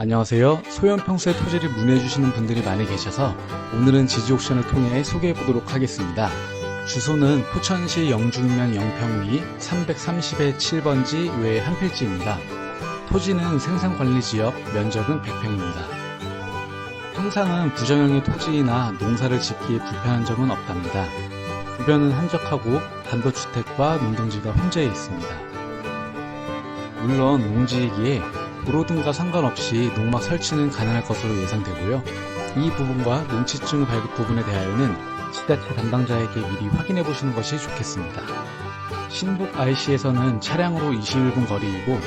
안녕하세요. 소형 평수의 토지를 문의해 주시는 분들이 많이 계셔서 오늘은 지지 옥션을 통해 소개해 보도록 하겠습니다. 주소는 포천시 영중면 영평리 330의 7번지 외한 필지입니다. 토지는 생산관리지역, 면적은 100평입니다. 평상은 부정형의 토지이나 농사를 짓기에 불편한 점은 없답니다. 주변은 한적하고 단독주택과 농경지가 혼재해 있습니다. 물론 농지이기에 도로 등과 상관없이 농막 설치는 가능할 것으로 예상되고요. 이 부분과 농지증 발급 부분에 대하여는 지자체 담당자에게 미리 확인해 보시는 것이 좋겠습니다. 신북 IC에서는 차량으로 21분 거리이고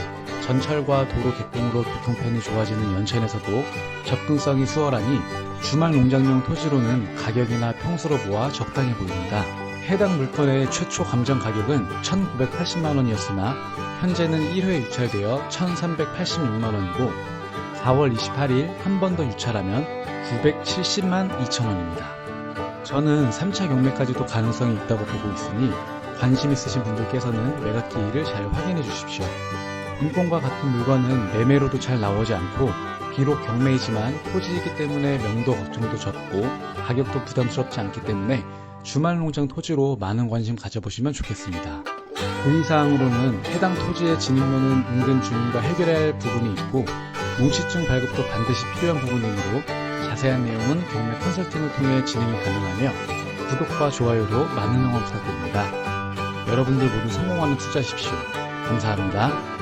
전철과 도로 개통으로 교통편이 좋아지는 연천에서도 접근성이 수월하니 주말 농장용 토지로는 가격이나 평수로 보아 적당해 보입니다. 해당 물건의 최초 감정 가격은 1,980만 원이었으나 현재는 1회 유찰되어 1,386만 원이고 4월 28일 한 번 더 유찰하면 970만 2천 원입니다. 저는 3차 경매까지도 가능성이 있다고 보고 있으니 관심 있으신 분들께서는 매각 기일을 잘 확인해 주십시오. 인권과 같은 물건은 매매로도 잘 나오지 않고 비록 경매이지만 토지이기 때문에 명도 걱정도 적고 가격도 부담스럽지 않기 때문에 주말 농장 토지로 많은 관심 가져보시면 좋겠습니다. 문의사항으로는 해당 토지의 진입로는 인근 주민과 해결해야 할 부분이 있고 농시증 발급도 반드시 필요한 부분이므로 자세한 내용은 경매 컨설팅을 통해 진행이 가능하며 구독과 좋아요로 많은 응원 부탁드립니다. 여러분들 모두 성공하는 투자하십시오. 감사합니다.